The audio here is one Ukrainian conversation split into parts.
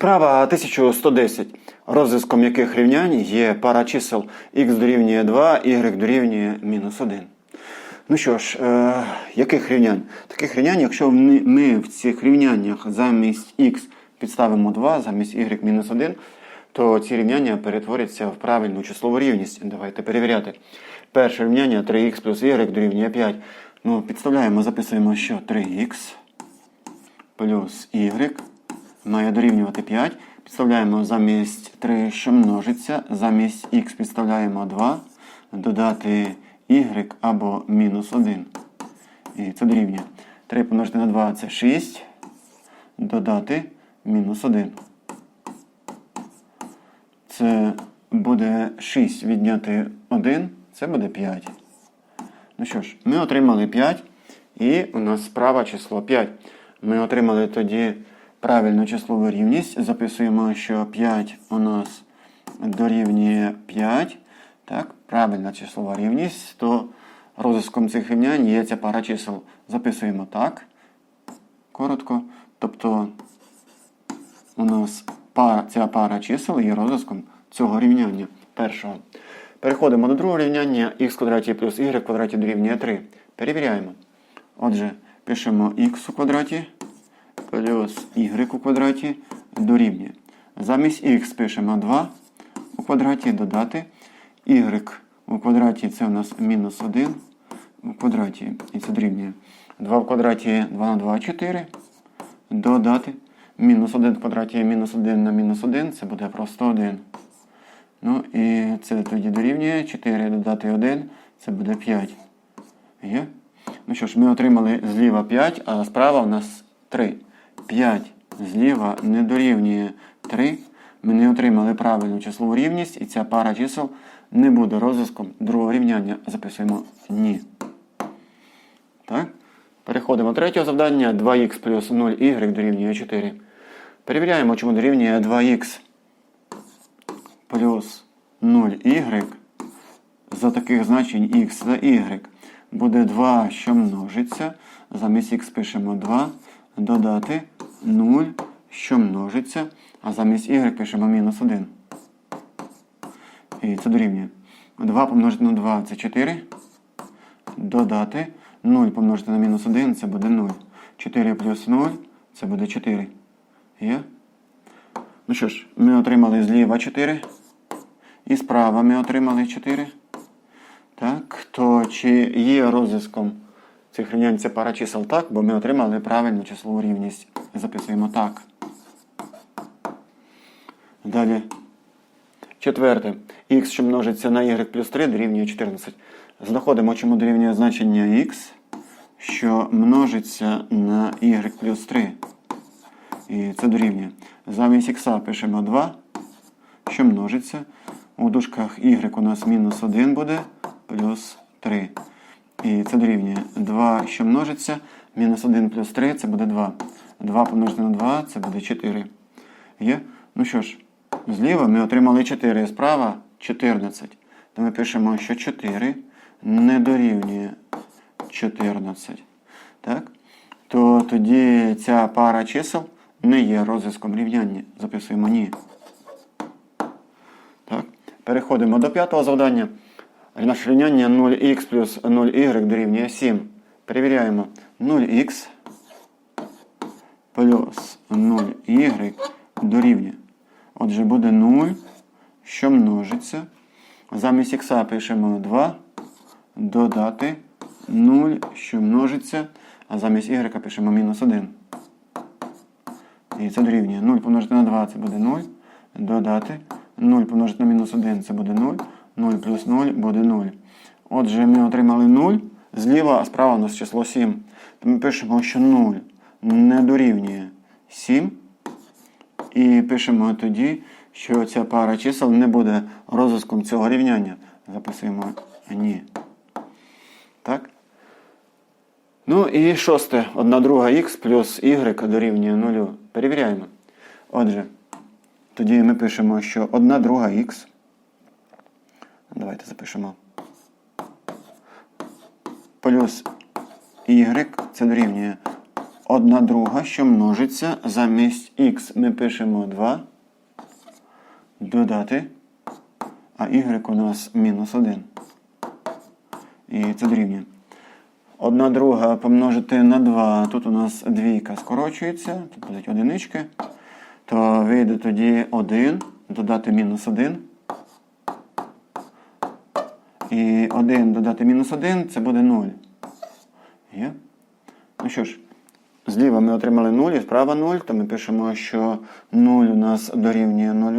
Вправа 1110, розв'язком яких рівнянь є пара чисел х дорівнює 2, y дорівнює мінус 1. Ну що ж, е, яких рівнянь? Таких рівнянь, якщо ми, в цих рівняннях замість х підставимо 2, замість y мінус 1, то ці рівняння перетворяться в правильну числову рівність. Давайте перевіряти. Перше рівняння 3х плюс y дорівнює 5. Ну, підставляємо, записуємо, що 3х плюс y має дорівнювати 5. Підставляємо замість 3, що множиться, замість х підставляємо 2, додати y або мінус 1. І це дорівнює. 3 помножити на 2 це 6, додати мінус 1. Це буде 6 відняти 1, це буде 5. Ну що ж, ми отримали 5, і у нас справа число 5. Ми отримали тоді правильну числову рівність. Записуємо, що 5 у нас дорівнює 5. Так, правильна числова рівність, то розв'язком цих рівнянь є ця пара чисел. Записуємо так. Коротко. Тобто у нас пара, ця пара чисел є розв'язком цього рівняння першого. Переходимо до другого рівняння х квадраті плюс y квадраті дорівнює 3. Перевіряємо. Отже, пишемо х у квадраті плюс y у квадраті дорівнює. Замість х пишемо 2 у квадраті додати. y у квадраті це у нас мінус 1 у квадраті. І це дорівнює. 2 в квадраті 2 на 2 4. Додати. Мінус 1 в квадраті мінус 1 на мінус 1 це буде просто 1. Ну і це тоді дорівнює 4 додати 1, це буде 5. Є? Ну що ж, ми отримали зліва 5, а справа у нас 3. 5 зліва не дорівнює 3. Ми не отримали правильну числову рівність, і ця пара чисел не буде розв'язком другого рівняння. Записуємо ні. Так? Переходимо до третього завдання. 2х плюс 0y дорівнює 4. Перевіряємо, чому дорівнює 2х плюс 0y за таких значень x та y буде 2, що множиться. Замість х пишемо 2, додати 0, що множиться, а замість y пишемо мінус 1. І це дорівнює. 2 помножити на 2 це 4. Додати 0 помножити на мінус 1 це буде 0. 4 плюс 0 це буде 4. Є? Ну що ж, ми отримали зліва 4. І справа ми отримали 4. Так, то чи є розв'язком цих рівнянь пара чисел так, бо ми отримали правильну числову рівність. Записуємо так. Далі. Четверте. Х, що множиться на y плюс 3 дорівнює 14. Знаходимо, чому дорівнює значення х, що множиться на y плюс 3. І це дорівнює. Замість х пишемо 2, що множиться. У дужках y у нас мінус 1 буде, плюс 3. І це дорівнює 2, що множиться. Мінус 1 плюс 3 це буде 2. 2 помножити на 2 це буде 4. Є? Ну що ж, зліва ми отримали 4, справа 14. То ми пишемо, що 4 не дорівнює 14. Так? То тоді ця пара чисел не є розв'язком рівняння. Записуємо ні. Так. Переходимо до п'ятого завдання. Наше рівняння 0х плюс 0y дорівнює 7. Перевіряємо 0х плюс 0y дорівнює. Отже, буде 0, що множиться. Замість х пишемо 2, додати 0, що множиться, а замість y пишемо мінус 1. І це дорівнює 0 помножити на 2 це буде 0. Додати 0 помножити на мінус 1 це буде 0. 0 плюс 0 буде 0. Отже, ми отримали 0 зліва, а справа у нас число 7. То ми пишемо, що 0 не дорівнює 7. І пишемо тоді, що ця пара чисел не буде розв'язком цього рівняння. Записуємо ні. Так? Ну і шосте. 1 друга х плюс y дорівнює 0. Перевіряємо. Отже, тоді ми пишемо, що 1 друга х. Давайте запишемо. Плюс y це дорівнює одна друга, що множиться замість х ми пишемо 2. Додати. А y у нас мінус 1. І це дорівнює. Одна друга помножити на 2. Тут у нас двійка скорочується, тут будуть одинички. То вийде тоді 1, додати мінус 1. І 1 додати мінус 1 це буде 0. Є? Ну що ж, зліва ми отримали 0 і справа 0, то ми пишемо, що 0 у нас дорівнює 0.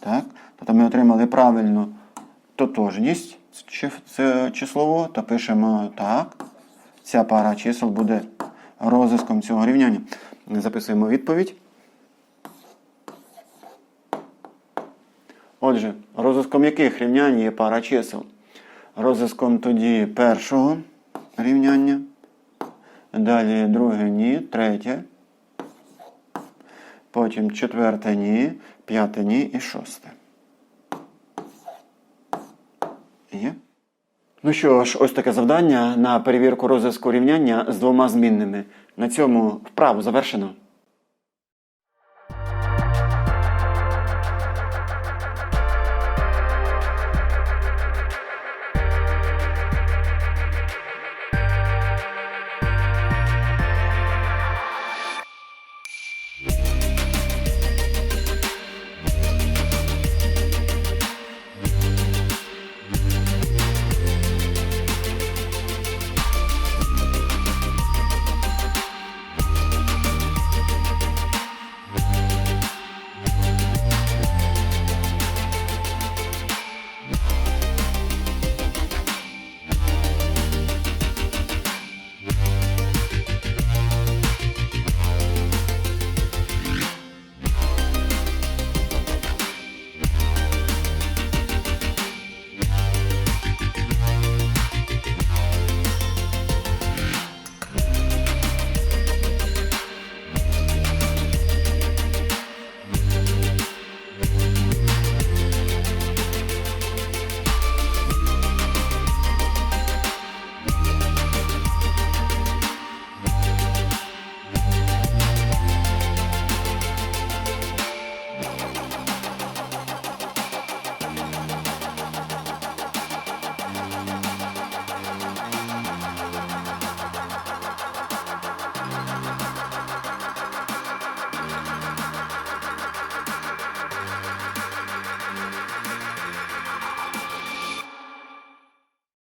Так. Тобто ми отримали правильну тотожність це числово, то пишемо так. Ця пара чисел буде розв'язком цього рівняння. Записуємо відповідь. Отже, розв'язком яких рівнянь є пара чисел? Розв'язком тоді першого рівняння. Далі друге ні, третє. Потім четверте ні, п'яте ні і шосте. Є? Ну що ж, ось таке завдання на перевірку розв'язку рівняння з двома змінними. На цьому вправу завершено.